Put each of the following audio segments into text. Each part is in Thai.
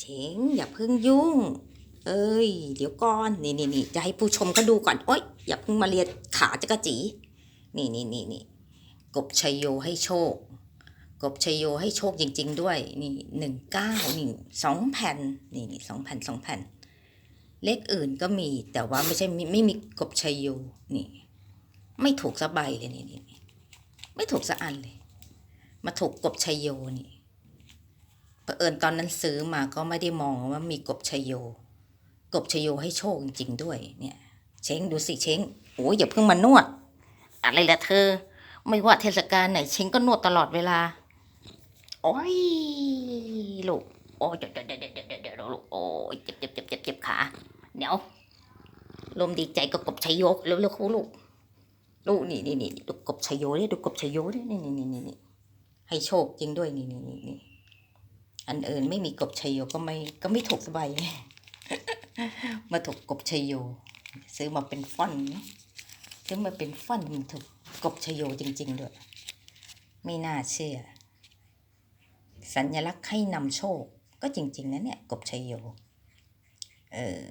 เชงอย่าเพิ่งยุ่ง เอ้ย เดี๋ยวก่อน นี่นี่นี่จะให้ผู้ชมเขาดูก่อน โอ๊ย อย่าเพิ่งมาเลียขาจักรจี นี่นี่นี่นี่กบชัยโยให้โชค กบชัยโยให้โชคจริง ๆ ด้วย นี่หนึ่งเก้านี่สองแผ่น นี่นี่สองแผ่นสองแผ่น เลขอื่นก็มี แต่ว่าไม่ใช่ไม่ไม่มีกบชัยโย นี่ ไม่ถูกสักใบเลยนี่นี่นี่ไม่ถูกสักอันเลย มาถูกกบชัยโยนี่ เผอิญตอนนั้นซื้อมาก็ไม่ได้มองว่ามีกบชยโย กบชยโยให้โชคจริงด้วยเนี่ย เช้งดูสิเช้งโอ้ยอย่าเพิ่งมานวด อะไรละเธอ ไม่ว่าเทศกาลไหนเช้งก็นวดตลอดเวลา โอ้ยลูกโอ้ยเดี๋ยวเดี๋ยวเดี๋ยวเดี๋ยวลูกโอ้ยเจ็บเจ็บเจ็บเจ็บเจ็บขาเดี๋ยวลมดีใจก็กบชยโยเร็วเร็วลูกลูกนี่นี่นี่ดูกบชยโยดิดูกบชยโยนี่นี่นี่นี่ให้โชคจริงด้วยนี่นี่นี่ อันอื่นไม่มีกบชัยโยก็ไม่ก็ไม่ถูกสบายมาถูกกบชัยโย ซื้อมาเป็นฟ่อนซื้อมาเป็นฟ่อนมันถูกกบชัยโยจริง ๆ ด้วย ไม่น่าเชื่อ สัญลักษณ์ให้นำโชค ก็จริง ๆนะเนี่ย กบชัยโย เออ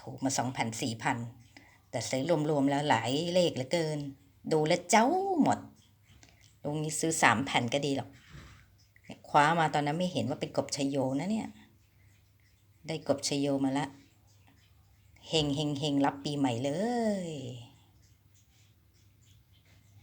ถูกมาสองพันสี่พันแต่ซื้อรวมๆแล้วหลายเลขเหลือเกิน ดูแลวเจ้าหมดตรงนี้ซื้อสามแผ่นก็ดีหรอก คว้ามาตอนนั้นไม่เห็นว่าเป็นกบชโยนะเนี่ย ได้กบชโยมาละเฮงเฮงเฮงรับปีใหม่เลย